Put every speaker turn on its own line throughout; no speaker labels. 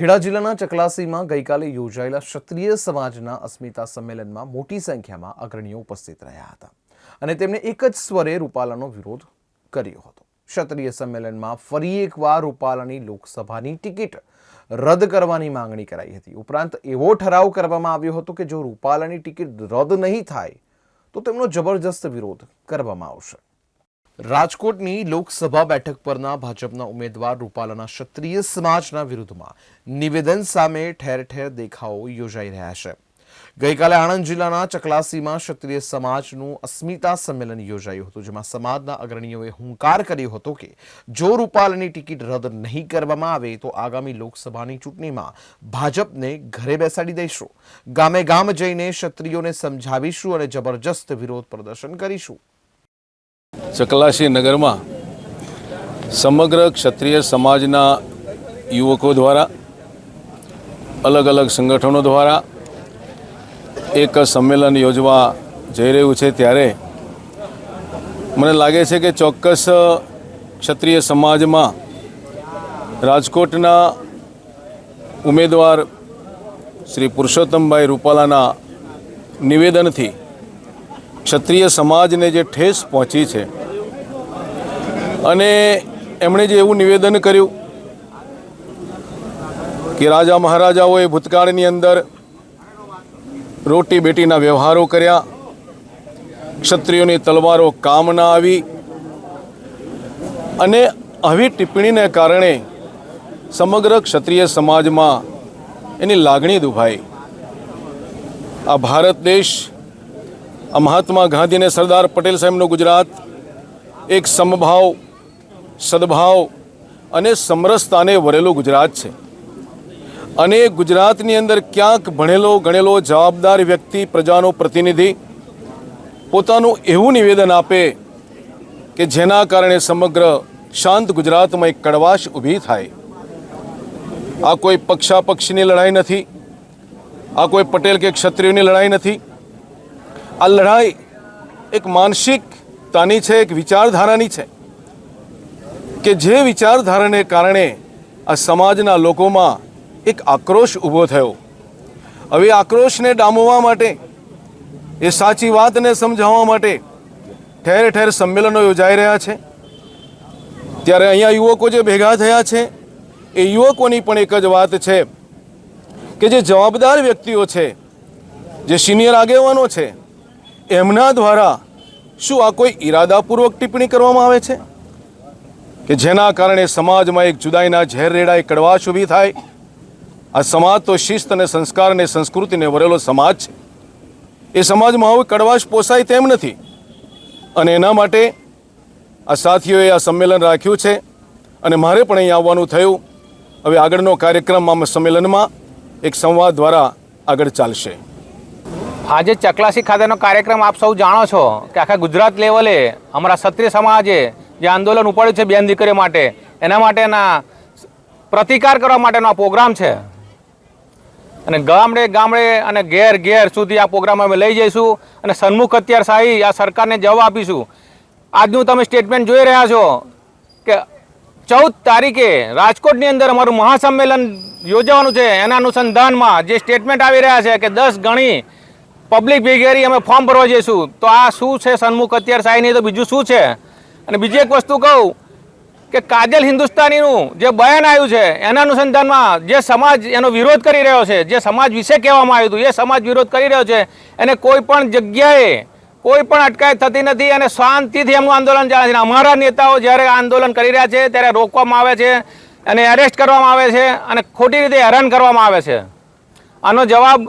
ખેડા જિલ્લાના ચકલાસીમાં ગઈકાલે યોજાયેલા ક્ષત્રિય સમાજના અસ્મિતા સંમેલનમાં મોટી સંખ્યામાં અગ્રણીઓ ઉપસ્થિત રહ્યા હતા અને તેમણે એક જ સ્વરે રૂપાલાનો વિરોધ કર્યો હતો. ક્ષત્રિય સંમેલનમાં ફરી એકવાર રૂપાલાની લોકસભાની ટિકિટ રદ કરવાની માંગણી કરાઈ હતી. ઉપરાંત એવો ઠરાવ કરવામાં આવ્યો હતો કે જો રૂપાલાની ટિકિટ રદ નહીં થાય તો તેમનો જબરજસ્ત વિરોધ કરવામાં આવશે. રાજકોટની લોકસભા બેઠક પરના ભાજપના ઉમેદવાર રૂપાલાના ક્ષત્રિય સમાજના વિરુદ્ધમાં નિવેદન સામે ઠેર ઠેર દેખાવો યોજાઈ રહ્યા છે. ગઈકાલે આણંદ જિલ્લાના ચકલાસીમાં ક્ષત્રિય સમાજનું અસ્મિતા સંમેલન યોજાયું હતું, જેમાં સમાજના અગ્રણીઓએ હુંકાર કર્યો હતો કે જો રૂપાલાની ટિકિટ રદ નહીં કરવામાં આવે તો આગામી લોકસભાની ચૂંટણીમાં ભાજપને ઘરે બેસાડી દઈશું. ગામે ગામ જઈને ક્ષત્રિયોને સમજાવીશું અને જબરજસ્ત વિરોધ પ્રદર્શન કરીશું.
ચકલાસી નગરમાં સમગ્ર ક્ષત્રિય સમાજના યુવકો દ્વારા, અલગ અલગ સંગઠનો દ્વારા એક સંમેલન યોજવા જઈ રહ્યું છે ત્યારે મને લાગે છે કે ચોક્કસ ક્ષત્રિય સમાજમાં રાજકોટના ઉમેદવાર શ્રી પુરુષોત્તમભાઈ રૂપાલાના નિવેદનથી ક્ષત્રિય સમાજને જે ઠેસ પહોંચી છે અને એમણે જે એવું નિવેદન કર્યું કે રાજા મહારાજાઓએ ભૂતકાળની અંદર રોટી બેટીના વ્યવહારો કર્યા, ક્ષત્રિયોની તલવારો કામ ના આવી અને આવી ટિપ્પણીને કારણે સમગ્ર ક્ષત્રિય સમાજમાં એની લાગણી દુભાઈ. આ ભારત દેશ, આ મહાત્મા ગાંધી અને સરદાર પટેલ સાહેબનું ગુજરાત એક સમભાવ સદભાવ અને સમરસતાને વરેલું ગુજરાત છે. અને ગુજરાતની અંદર ક્યાંક ભણેલો, ગણેલો, જવાબદાર વ્યક્તિ, પ્રજાનો પ્રતિનિધિ પોતાનું એવું નિવેદન આપે કે જેના કારણે સમગ્ર શાંત ગુજરાતમાં એક કડવાશ ઊભી થાય. આ કોઈ પક્ષાપક્ષની લડાઈ નથી. આ કોઈ પટેલ કે ક્ષત્રિયોની લડાઈ નથી. આ લડાઈ એક માનસિકતાની છે, એક વિચારધારાની છે. કે જે વિચારધારાને કારણે આ સમાજના લોકોમાં એક આક્રોશ ઊભો થયો. હવે આક્રોશને ડામવા માટે, એ સાચી વાતને સમજાવવા માટે ઠેર ઠેર સંમેલનો યોજાઈ રહ્યા છે. ત્યારે અહીંયા યુવકો જે ભેગા થયા છે, એ યુવકોની પણ એક જ વાત છે કે જે જવાબદાર વ્યક્તિઓ છે, જે સિનિયર આગેવાનો છે, એમના દ્વારા શું આ કોઈ ઈરાદાપૂર્વક ટિપ્પણી કરવામાં આવે છે? કે જેના કારણે સમાજમાં એક જુદાઈના ઝેર રેડાય કડવાશ ઊભી થાય. આ સમાજ તો શિસ્ત અને સંસ્કાર અને સંસ્કૃતિને વરેલો સમાજ છે. એ સમાજમાં હવે કડવાશ પોસાય તેમ નથી. અને એના માટે આ સાથીઓએ આ સંમેલન રાખ્યું છે. અને મારે પણ અહીં આવવાનું થયું. હવે આગળનો કાર્યક્રમ આમ સંમેલનમાં એક સંવાદ દ્વારા આગળ ચાલશે.
આજે ચકલાસી ખાતેનો કાર્યક્રમ આપ સૌ જાણો છો કે આખા ગુજરાત લેવલે, અમારા ક્ષત્રિય સમાજે જે આંદોલન ઉપાડ્યું છે બેન દીકરીઓ માટે, એના માટેના પ્રતિકાર કરવા માટેનો આ પ્રોગ્રામ છે. અને ગામડે ગામડે અને ઘેર ઘેર સુધી આ પ્રોગ્રામ અમે લઈ જઈશું અને સન્મુખ અત્યાર શાહી આ સરકારને જવાબ આપીશું. આજનું તમે સ્ટેટમેન્ટ જોઈ રહ્યા છો કે ચૌદ તારીખે રાજકોટની અંદર અમારું મહાસંમેલન યોજવાનું છે. એના અનુસંધાનમાં જે સ્ટેટમેન્ટ આવી રહ્યા છે કે દસ ગણી પબ્લિક ભેગેરી અમે ફોર્મ ભરવા જઈશું. તો આ શું છે સન્મુખ અત્યાર શાહીની? તો બીજું શું છે? અને બીજી એક વસ્તુ કહું કે કાજલ હિન્દુસ્તાનીનું જે બયાન આવ્યું છે, એના અનુસંધાનમાં જે સમાજ એનો વિરોધ કરી રહ્યો છે, જે સમાજ વિશે કહેવામાં આવ્યું હતું, એ સમાજ વિરોધ કરી રહ્યો છે, એને કોઈ પણ જગ્યાએ કોઈ પણ અટકાયત થતી નથી અને શાંતિથી એમનું આંદોલન ચાલે છે. અમારા નેતાઓ જ્યારે આંદોલન કરી રહ્યા છે, ત્યારે રોકવામાં આવે છે અને એરેસ્ટ કરવામાં આવે છે અને ખોટી રીતે હેરાન કરવામાં આવે છે. આનો જવાબ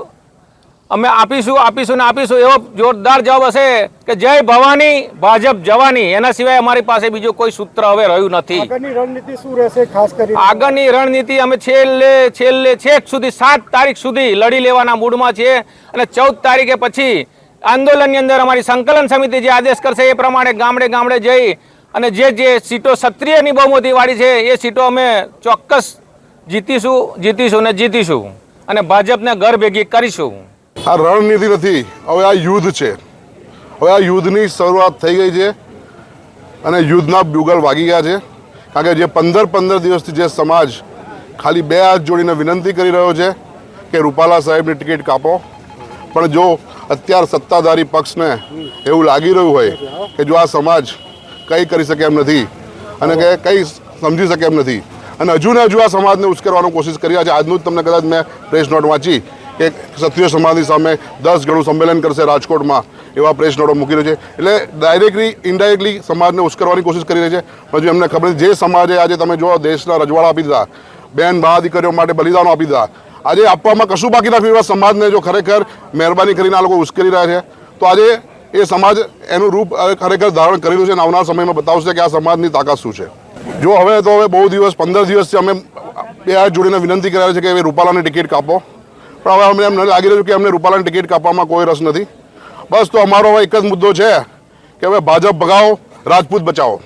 અમે આપીશું આપીશું ને આપીશું. એવો જોરદાર જવાબ હશે કે જય ભવાની ભાજપ જવાની. એના સિવાય અમારી પાસે બીજું કોઈ સૂત્ર હવે રહ્યું નથી.
આગળની રણનીતિ શું રહેશે ખાસ કરી
આગળની રણનીતિ અમે છેલ્લે છેલ્લે છેક સુધી સાત તારીખ સુધી લડી લેવાના મૂડમાં છીએ. અને ચૌદ તારીખે પછી આંદોલનની અંદર અમારી સંકલન સમિતિ જે આદેશ કરશે એ પ્રમાણે ગામડે ગામડે જઈ અને જે જે સીટો ક્ષત્રિયની બહુમતીવાળી છે એ સીટો અમે ચોક્કસ જીતીશું જીતીશું ને જીતીશું. અને ભાજપને ઘર ભેગી કરીશું.
આ રણનીતિ નથી. હવે આ યુદ્ધ છે. હવે આ યુદ્ધની શરૂઆત થઈ ગઈ છે અને યુદ્ધના બ્યુગલ વાગી ગયા છે. કારણ કે જે પંદર પંદર દિવસથી જે સમાજ ખાલી બે હાથ જોડીને વિનંતી કરી રહ્યો છે કે રૂપાલા સાહેબની ટિકિટ કાપો. પણ જો અત્યાર સત્તાધારી પક્ષને એવું લાગી રહ્યું હોય કે જો આ સમાજ કંઈ કરી શકે એમ નથી અને કે કંઈ સમજી શકે એમ નથી. અને હજુ ને હજુ આ સમાજને ઉશ્કેરવાનો કોશિશ કરી રહ્યા છે. આજનું જ તમને કદાચ મેં પ્રેસ નોટ વાંચી. કે ક્ષત્રિય સમાજની સામે દસ ગણું સંમેલન કરશે રાજકોટમાં એવા પ્રેસ નોટો મૂકી રહ્યો છે. એટલે ડાયરેક્ટલી ઇનડાયરેક્ટલી સમાજને ઉશ્કેરવાની કોશિશ કરી રહી છે. પણ જો એમને ખબર જે સમાજે આજે તમે જુઓ, દેશના રજવાડા આપી દીધા, બેન બા દીકરીઓ માટે બલિદાનો આપી દીધા. આજે આપવામાં કશું બાકી રાખ્યું એવા સમાજને જો ખરેખર મહેરબાની કરીને આ લોકો ઉશ્કેરી રહ્યા છે, તો આજે એ સમાજ એનું રૂપ ખરેખર ધારણ કરી રહ્યું છે અને આવનાર સમયમાં બતાવશે કે આ સમાજની તાકાત શું છે. જો હવે તો હવે બહુ દિવસ, પંદર દિવસથી અમે બે હાથ જોડીને વિનંતી કરાવી છે કે હવે રૂપાલાની ટિકિટ કાપો. પણ હવે અમને એમ લાગી રહ્યું કે અમને રૂપાલાની ટિકિટ કાપવામાં કોઈ રસ નથી. બસ તો અમારો એક જ મુદ્દો છે કે હવે ભાજપ ભગાવો, રાજપૂત બચાવો.